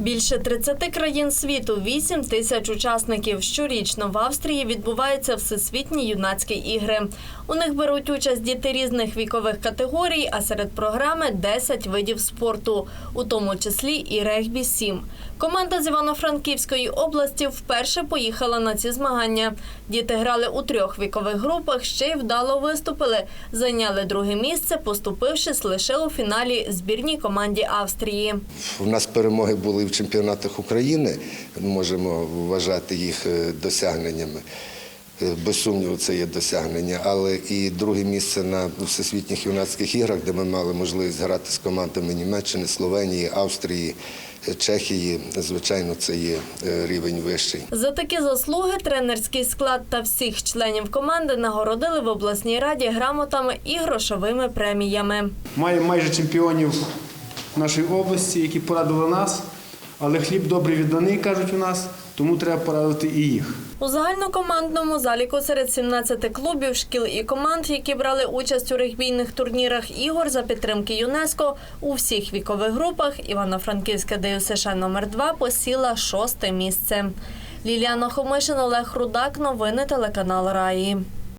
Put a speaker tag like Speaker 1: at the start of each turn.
Speaker 1: Більше 30 країн світу, 8 тисяч учасників. Щорічно в Австрії відбуваються всесвітні юнацькі ігри. У них беруть участь діти різних вікових категорій, а серед програми 10 видів спорту, у тому числі і регбі 7 Команда з Івано-Франківської області вперше поїхала на ці змагання. Діти грали у трьох вікових групах, ще й вдало виступили. Зайняли друге місце, поступившись лише у фіналі збірній команді Австрії.
Speaker 2: У нас перемоги були в чемпіонатах України, можемо вважати їх е, досягненнями. Без сумніву, це є досягнення. Але і друге місце на всесвітніх юнацьких іграх, де ми мали можливість грати з командами Німеччини, Словенії, Австрії, Чехії. Звичайно, це є е, рівень вищий.
Speaker 1: За такі заслуги тренерський склад та всіх членів команди нагородили в обласній раді грамотами і грошовими преміями.
Speaker 3: Маємо майже чемпіонів нашої області, які порадили нас, але хліб добрий відданий, кажуть у нас, тому треба порадити і їх.
Speaker 1: У загальнокомандному заліку серед 17 клубів, шкіл і команд, які брали участь у регбійних турнірах ігор за підтримки ЮНЕСКО у всіх вікових групах Івано-Франківська ДЮСШ номер 2 посіла шосте місце. Ліліана Хомишин, Олег Рудак. Новини телеканал Раї.